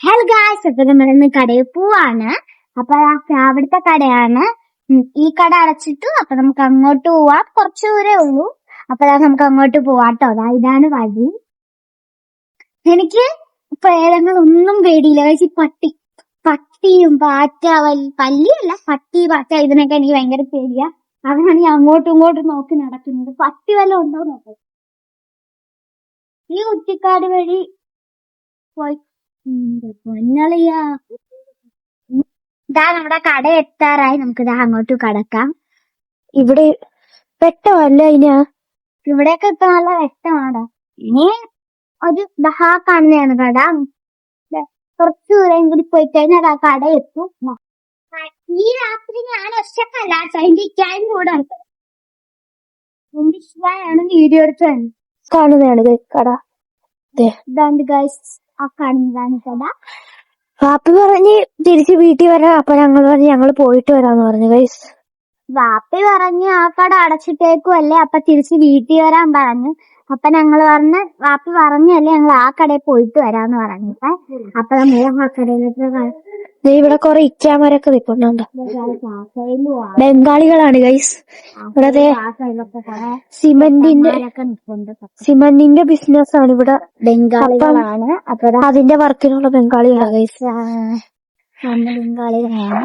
Hello guys അപ്പൊ നമ്മൾ ഇന്ന് കടയിൽ പോവാണ്. അപ്പൊ അവിടുത്തെ കടയാണ്. ഈ കട അടച്ചിട്ടു അപ്പൊ നമുക്ക് അങ്ങോട്ട് പോവാം. കുറച്ചു ദൂരേ ഉള്ളൂ. അപ്പൊ നമുക്ക് അങ്ങോട്ട് പോവാട്ടോ. അതാ ഇതാണ് വഴി. എനിക്ക് പ്രേതങ്ങളൊന്നും പേടിയില്ല. കഴിച്ച് പട്ടി പട്ടിയും പാറ്റ പല്ലിയല്ല പട്ടി പാറ്റ ഇതിനൊക്കെ എനിക്ക് ഭയങ്കര പേടിയാ. അതാണ് ഞാൻ അങ്ങോട്ടും ഇങ്ങോട്ടും നോക്കി നടക്കുന്നത്. പട്ടി വല്ലതും ഉണ്ടോ നോക്കാം. ഈ കുറ്റിക്കാട് വഴി പോയി പൊന്നളിയാ ഇതാ നമ്മുടെ കട എത്താറായി. നമുക്ക് ഇതാ അങ്ങോട്ട് കടക്കാം. ഇവിടെ വെട്ടമല്ല അതിന് ഇവിടെയൊക്കെ ഇപ്പൊ നല്ല വ്യക്തമാണ് ഇനി ഒരു ബഹാ കാണുന്നതാണ് കട. കുറച്ച് ദൂരം കൂടി പോയി കഴിഞ്ഞാൽ ആ കട എത്തും. ഈ രാത്രി ഞാൻ ഒറ്റക്കല്ല. അതിന്റെ ഇക്കായും കൂടെ ഉണ്ട്. എന്റെ ഇഷ്ടാണ് വീഡിയോ എടുത്തത് കാണുന്നതാണ് കട. ഇതാണ്ട് ഗൈസ് പാപ്പി പറഞ്ഞ് തിരിച്ച് വീട്ടിൽ വരാം അപ്പൊ ഞങ്ങൾ പറഞ്ഞ് ഞങ്ങൾ പോയിട്ട് വരാന്ന് പറഞ്ഞു ഗൈസ് വാപ്പി പറഞ്ഞ് ആ കട അടച്ചിട്ടേക്കും അല്ലേ? അപ്പൊ തിരിച്ച് വീട്ടിൽ വരാൻ പറഞ്ഞു. അപ്പൊ ഞങ്ങൾ പറഞ്ഞ് വാപ്പി പറഞ്ഞല്ലേ ഞങ്ങൾ ആ കടയിൽ പോയിട്ട് വരാന്ന് പറഞ്ഞിട്ട് അപ്പൊ നമ്മൾ ആ കടയിലേക്ക് ഇവിടെ കുറെ ഇച്ചാമരൊക്കെ നിൽക്കുന്നുണ്ട് ബംഗാളികളാണ് ഗൈസ് ഇവിടെ സിമന്റിന്റെ സിമന്റിന്റെ ബിസിനസ് ആണ് ഇവിടെ. ബംഗാളികളാണ്. അതിന്റെ വർക്കിനുള്ള ബംഗാളികളാണ് ഗൈസ് ബംഗാളികളാണ്.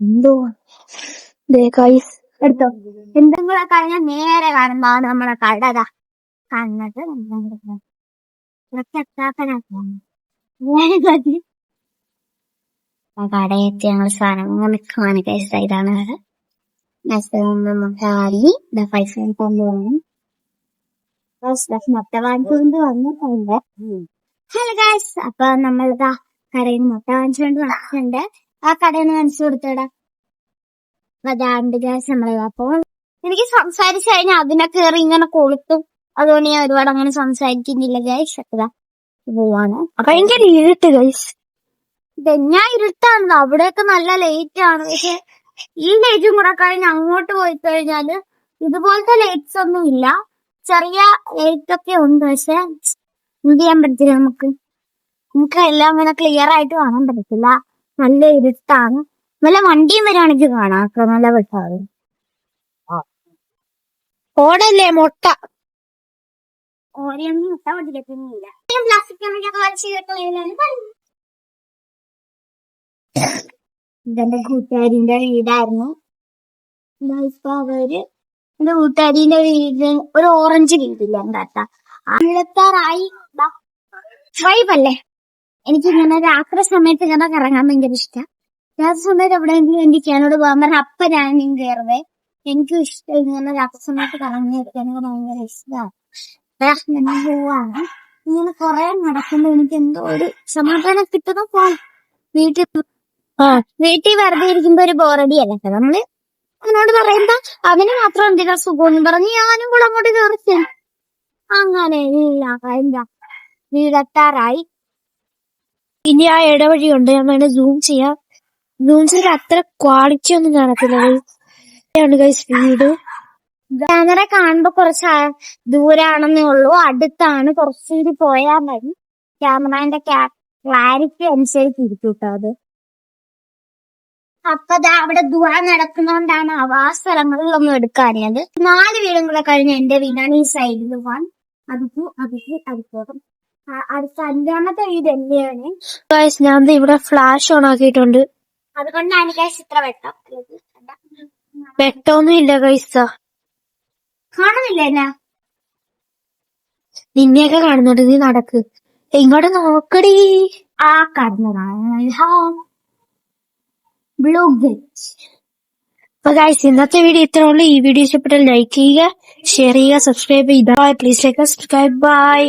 എന്തോ? ഗൈസ് എടുത്തോ. എന്തെങ്കിലും കഴിഞ്ഞാൽ നേരെ കാണുന്നതാണ് നമ്മളെ കടത കണ്ണത് കാണുന്നത് എത്താത്തനാണ് കടയെത്തി ഞങ്ങൾ സാധനങ്ങൾ നിൽക്കുവാണ്. കഴിച്ച ഇതാണ് കട ാടി പൈസ കൊണ്ടുപോകും മുട്ട വാങ്ങിക്കൊണ്ട് വന്നിട്ടുണ്ട്. ഹലോ ഗൈസ് അപ്പൊ നമ്മളിതാ കടയിൽ നിന്ന് മുട്ട വാങ്ങിച്ചുകൊണ്ട് വന്നിട്ടുണ്ട്. ആ കടയിൽ നിന്ന് കാണിച്ചു കൊടുത്തടാ. അതാണ്ട് ഗായ്സ് നമ്മളെ. അപ്പൊ എനിക്ക് സംസാരിച്ചു കഴിഞ്ഞാൽ അതിനെ കയറി ഇങ്ങനെ കൊളുത്തും. അതുകൊണ്ട് ഞാൻ ഒരുപാട് അങ്ങനെ സംസാരിക്കുന്നില്ല ഗൈസ് അതാ പോവാണ്. ഭയങ്കര ഇരുട്ട് ഗൈസ് ഇതെന്നാ ഇരുട്ടാണ് അവിടെയൊക്കെ നല്ല ലേറ്റ് ആണ്. പക്ഷെ ഈ ലേറ്റും കൂടെ കഴിഞ്ഞ് അങ്ങോട്ട് പോയി കഴിഞ്ഞാൽ ഇതുപോലത്തെ ലൈറ്റ്സ് ഒന്നും ഇല്ല. ചെറിയ ലൈറ്റ് ഒക്കെ ഉണ്ട്. പക്ഷെ എന്ത് ചെയ്യാൻ പറ്റില്ല നമുക്ക്? നമുക്ക് എല്ലാം അങ്ങനെ ക്ലിയർ ആയിട്ട് കാണാൻ പറ്റത്തില്ല. നല്ല ഇരുട്ടാണ്. നല്ല വണ്ടിയും വരികയാണെങ്കിൽ കാണാം ഒക്കെ നല്ല വെട്ടാറ് ഓടല്ലേ മുട്ട? ഓരെയൊന്നും മുട്ട പഠിക്കത്തൊന്നുമില്ല പ്ലാസ്റ്റിക് ഇതെന്റെ കൂട്ടുകാരിന്റെ വീടായിരുന്നു. ഇപ്പൊ അവർ എന്റെ കൂട്ടുകാരിന്റെ വീട് ഒരു ഓറഞ്ച് വീടില്ല എന്താ അമ്പലത്താറായി വൈബല്ലേ എനിക്ക് ഇങ്ങനെ രാത്രി സമയത്ത് ഇങ്ങനെ കറങ്ങാൻ ഭയങ്കര ഇഷ്ടം. രാത്രി സമയത്ത് എവിടെയെങ്കിലും എനിക്ക് എന്നോട് പോകാൻ പറഞ്ഞ അപ്പൊ ഞാൻ കയറുവേ എനിക്കും ഇഷ്ടം ഇങ്ങനെ രാത്രി സമയത്ത് കറങ്ങി എനിക്ക് ഭയങ്കര ഇഷ്ടമാണ് ഞാൻ പോവാണ്. ഇങ്ങനെ കുറെ നടക്കുമ്പോ എനിക്ക് എന്തോ ഒരു സമാധാനം കിട്ടുന്ന പോലെ. വീട്ടിൽ വീട്ടിൽ വെറുതെ ഇരിക്കുമ്പോ ഒരു ബോറടി അല്ലേ? നമ്മൾ അവനോട് പറയുമ്പോ അവന് മാത്രം എന്തിനാ സുഖം? പറഞ്ഞ് ഞാനും കൂടെ അങ്ങോട്ട് കയറി അങ്ങനെ ഇല്ല എന്താ? വീടെത്താറായി. ഇനി ആ ഇടവഴി ഉണ്ട്. ഞാൻ വേണേ സൂം ചെയ്യാം. സൂം ചെയ്ത് അത്ര ക്വാളിറ്റി ഒന്നും കാണത്തില്ല. ക്യാമറ കാണുമ്പോ കുറച്ച് ദൂരാണെന്നേ ഉള്ളൂ. അടുത്താണ്. കുറച്ചുകൂടി പോയാൽ മതി. ക്യാമറന്റെ ക്ലാരിറ്റി അനുസരിച്ച് ഇരിക്കും കേട്ടോ അത്. അപ്പൊ ദാ അവിടെ ദുവാ നടക്കുന്നോണ്ടാണ് അവ ആ സ്ഥലങ്ങളിലൊന്നും എടുക്കാറിയത് നാല് വീടും കൂടെ കഴിഞ്ഞ് എന്റെ വീടാണ് ഈ സൈഡിൽ വൺ അതിപ്പോ അതിപ്പോ അതിപ്പോകും അടുത്ത അഞ്ചാമത്തെ വീട് എന്റെയാണ് ഞാൻ ഇവിടെ ഫ്ലാഷ് ഓൺ ആക്കിയിട്ടുണ്ട്. അതുകൊണ്ടാണ് ഗൈസ് ഇത്ര വെട്ടം. വെട്ടമൊന്നും ഇല്ല ഗൈസ കാണുന്നില്ല നിന്നെയൊക്കെ കാണുന്നുണ്ട് നീ നടക്ക്. ഇങ്ങോട്ട് നോക്കടി? ആ കടന്നതാണ് ബ്ലൂ ഗേറ്റ് അപ്പൊ ഗൈസ് ഇന്നത്തെ വീഡിയോ ഇത്രേ ഉള്ളൂ. ഈ വീഡിയോ ഇഷ്ടപ്പെട്ടാൽ ലൈക്ക് ചെയ്യുക ഷെയർ ചെയ്യുക സബ്സ്ക്രൈബ് ചെയ്യുക. Please like subscribe bye